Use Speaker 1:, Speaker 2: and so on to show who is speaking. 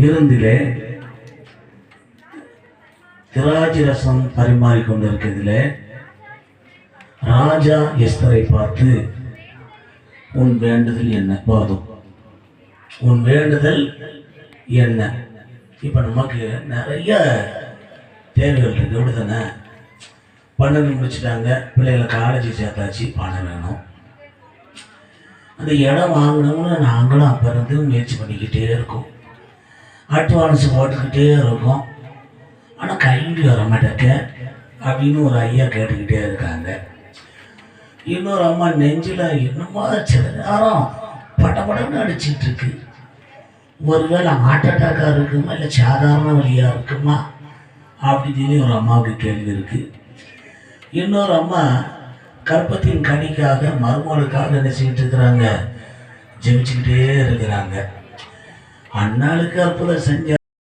Speaker 1: விருந்திலே திராட்சை ரசம் பரிமாறிக் ராஜா எஸ்தரை பார்த்து உன் வேண்டுதல் என்ன? போதும் உன் வேண்டுதல் என்ன? இப்போ நமக்கு நிறைய தேவைகள் இருக்கு. அப்படிதானே பன்னெண்டு முடிச்சிட்டாங்க. பிள்ளைகளை காலேஜ் சேர்த்தாச்சு. பணம் வேணும். அந்த இடம் வாங்கணும்னு நாங்களும் அப்போ இருந்து முயற்சி பண்ணிக்கிட்டே இருக்கோம். அட்வான்ஸ் போட்டுக்கிட்டே இருக்கும். ஆனால் கைண்டு வர மாட்டேங்க அப்படின்னு ஒரு ஐயா கேட்டுக்கிட்டே இருக்காங்க. இன்னொரு அம்மா நெஞ்சில் என்னமோ சில நேரம் படபடன்னு அடிச்சிட்டு இருக்கு. ஒருவேளை ஹார்ட் அட்டாக்காக இருக்குமா இல்லை சாதாரண வழியாக இருக்குமா? அப்படின்னு ஒரு அம்மாவுக்கு கேள்வி இருக்குது இன்னொரு அம்மா கற்பத்தின் கனிக்காக மருமகளுக்காக என்ன செஞ்சுட்டு இருக்கிறாங்க? ஜெபிச்சுக்கிட்டே இருக்கிறாங்க. அண்ணாளுக்கு அற்புதம் செஞ்ச